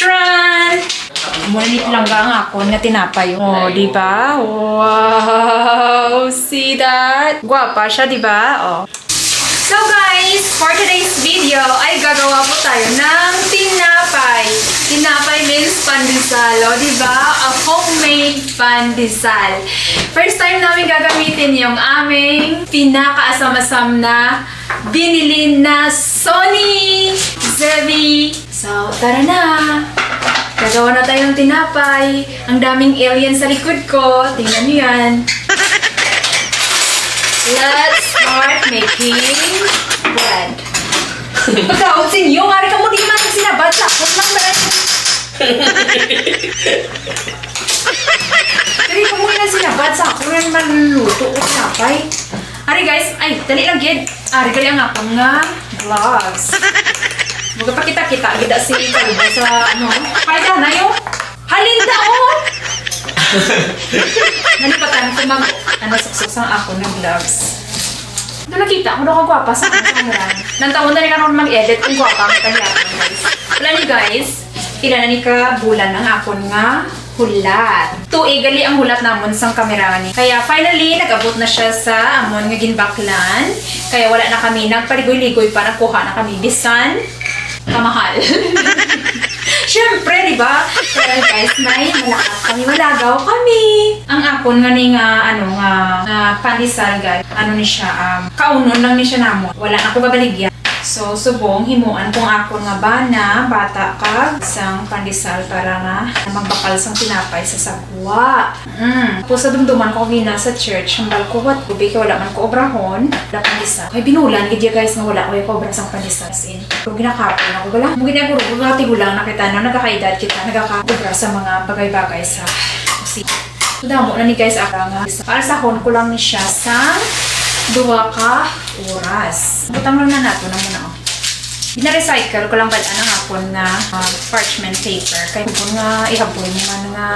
restaurant. Munit lang ba ang ako nga tinapay. Oh, di ba? Wow! See that? Guwapa siya, di ba? Oh. So guys, for today's video ay gagawa po tayo ng tinapay. Tinapay means pandesal, o di ba? A homemade pandesal. First time namin gagamitin yung aming pinakaasam-asam na binili na Sony Zevi. So, tara na! Gagawa na tayong tinapay. Ang daming alien sa likod ko. Tingnan niyo yan. Let's start making bread. Pagkaon sa inyo, nga ka mo di man sinabad sa akong lang ba? Dali ka mo na sinabad sa akong lang manluto o tinapay. Ari guys, ay, dali lang gid. Ari gali ang akong nga vlogs. Mga pakita-kita, gida si Kaluba sa ano. Kahit na yung halinda oh! Nalipatan ko mag, ano, suksok sa ako ng vlogs. Ito nakita ko daw gwapa sa camera. Nantawon na rin ako mag-edit kung gwapa ang kanyang guys. Wala ni guys, pila na ni ka bulan ang akon nga hulat. Tuig gali ang hulat namon sang kamera ni. Kaya finally, nag-abot na siya sa amon nga ginbaklan. Kaya wala na kami nagpaligoy-ligoy pa, nagkuha na kami bisan kamahal. Siyempre, di ba? Pero guys, may malakas kami, malagaw kami. Ang akon nga ni nga, ano nga, nga pandesal guys, ano ni siya, um, kaunon lang ni siya namo. Wala na ako babaligyan. So, subong, himuan kung ako nga bana, bata ka, isang pandesal para nga magbakal sang tinapay sa sagwa. Mm. Po sa dumduman ko gina sa church, ang balkuwat, kubi ka wala man ko obrahon, wala pandesal. Kaya binulan, gidya guys nga wala ko yung obra sang pandesal. As in, kung ginakapon ako, wala. Mung ginaguro, kung gulang nakita na nagkakaedad kita, nagkakobra sa mga bagay-bagay sa kusina. So, damo na ni guys ako. Para sa hon ko lang ni siya sa duwa ka oras. Butang lang na nato na muna oh. Bina-recycle ko lang ba ang hapon na uh, parchment paper. Kaya kung nga ihaboy mo nga nga,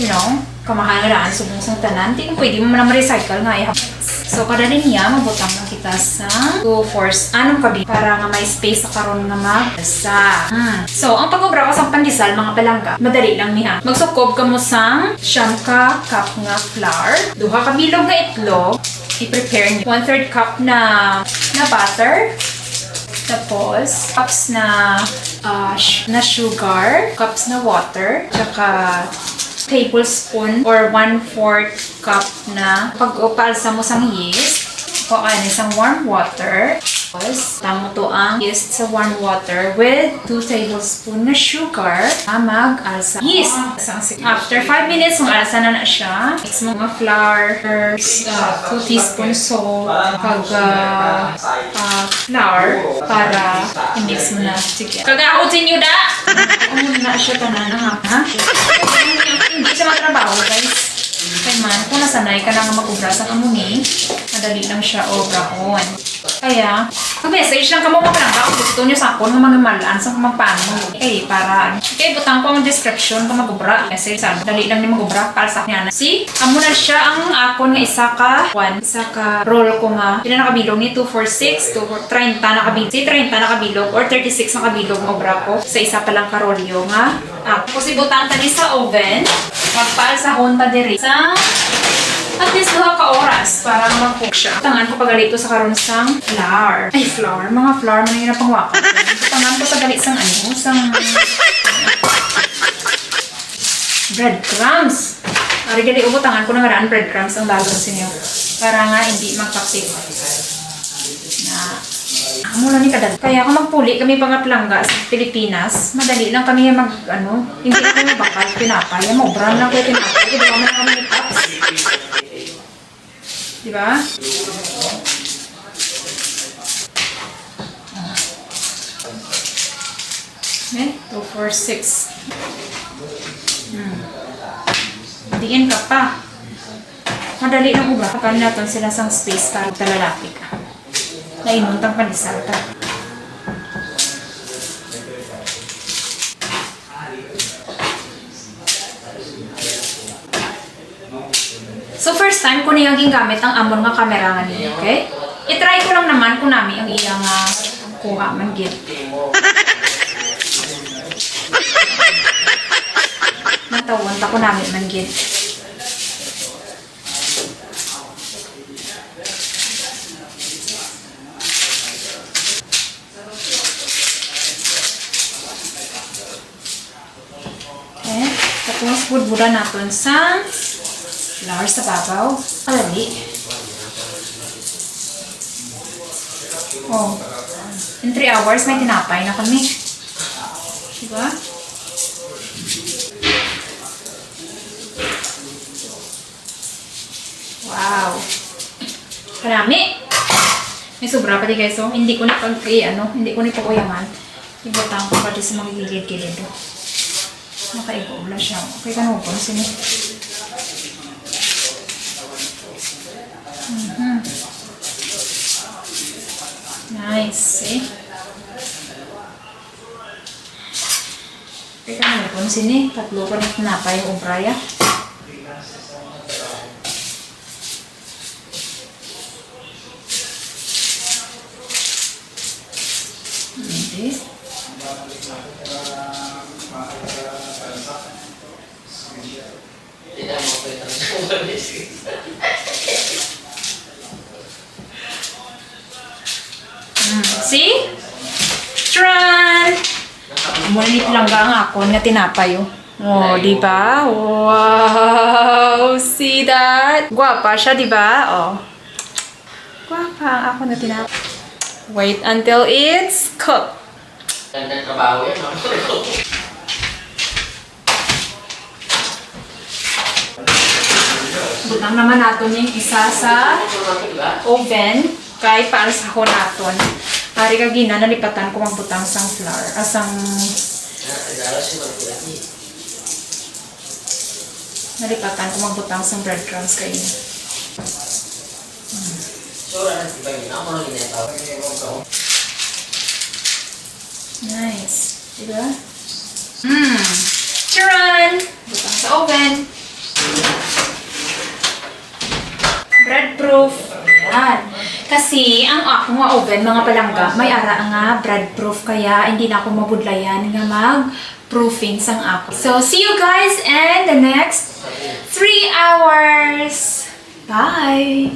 you know, kamahalaan subong sa tanan, di kung pwede mo na ma-recycle nga ihapon. So, kada din niya, mabutang lang kita sa 2 force anong kabi para nga may space sa karon nga magbasa. Hmm. So, ang pag-obra ko sa pandesal, mga palangga, madali lang niya. Magsukob ka mo sang siyam ka cup nga flour, duha ka bilog nga itlog, i-prepare niyo. 1 third cup na na butter, tapos, cups na sh- na sugar, cups na water, tsaka tablespoon or 1/4 cup na pag-upalsa mo sang yeast. O ano, isang warm water. Tamo to ang yeast sa warm water with 2 tablespoon na sugar na mag-alsa yeast. After 5 minutes, kung alsa na na siya, mix mo mga flour, 2 teaspoon salt, pag ah, ah, flour, para i-mix mo na together. Kagahutin nyo da! Ano na siya tanan ha? ha? Hindi siya matrabaho, guys. Kay man, kung nasanay ka na nga mag-ubra sa kamuni, madali lang siya obrahon. Kaya, mag-message lang ka mo mga palangga kung gusto niyo sa akon nga mga malaan sa magpano. Eh, para, okay, butang ko ang description kung mag-ubra. Message sa dali lang ni mag-ubra para sa kanya. See, amo na siya ang akon nga isa ka, one, isa ka roll ko nga. Pila nakabilog ni 246, 2, 30 nakabilog, si 30 nakabilog, or 36 nakabilog ang obra ko sa isa pa lang karolyo nga. Ah, kasi butang tani sa oven, magpaal sa honta diri sa at least duha ka oras para mag-cook siya. Tangan ko pag galito sa karon sang flour. Ay, flour. Mga flour man yung napangwaka. Tangan ko sa galit sang ano, sang breadcrumbs. Ari gali ubo tangan ko na nga breadcrumbs ang bago sa. Para nga hindi magkapit. Na Amo lang ni kadal. Kaya kung magpuli kami mga plangga sa Pilipinas, madali lang kami mag, ano, hindi kami bakal pinapay. Mo, brand lang ko pinapay. Di ba kami na kami ni Pops? Di ba? Eh, 2, 4, 6. Hmm. Diin ka pa. Madali lang ubra. Kapag natin sila sang space para talalaki ka. Nainuntang panisata. So first time ko niyang gingamit ang amon nga kamera nga niya, okay? I-try ko lang naman kung nami ang iyang uh, kuha man gid. Natawon, tako namin man gid. Okay. Tapos, budbudan natin sa flour sa babaw. Alali. Oh. In 3 hours, may tinapay na kami. Diba? Wow. Karami. May sobra pati guys, oh. Hindi ko na pag, eh, ano, hindi ko na pakuyaman. Ibutang ko pati sa mga gilid-gilid, oh. Nakaigo na siya. Okay ka na po. Sino? Nice. Eh? Okay ka na po. Sino? Tatlo ko na tinapay yung umbraya. Hindi. Tidak mau kelihatan Mm. See? Tran! Mulit lang ang ako na tinapay oh. Oh, di ba? Wow! See that? Guwapa siya, di ba? Oh. Guwapa ang ako na tinapay. Wait until it's cooked. Dan trabaho yan. no? Butang naman natin yung isa sa oven kay para sa ko naton. Ari ka gina nalipatan ko magbutang sang flour, asang lagi. nalipatan ko magbutang sang breadcrumbs kay tahu. Nice. Diba? Mmm. Charan! Butang sa oven. Bread-proof. Ayan. Kasi ang ako nga oven, mga palangga, may ara nga bread-proof kaya hindi na ako mabudlayan nga mag-proofing sang ako. So, see you guys in the next 3 hours. Bye!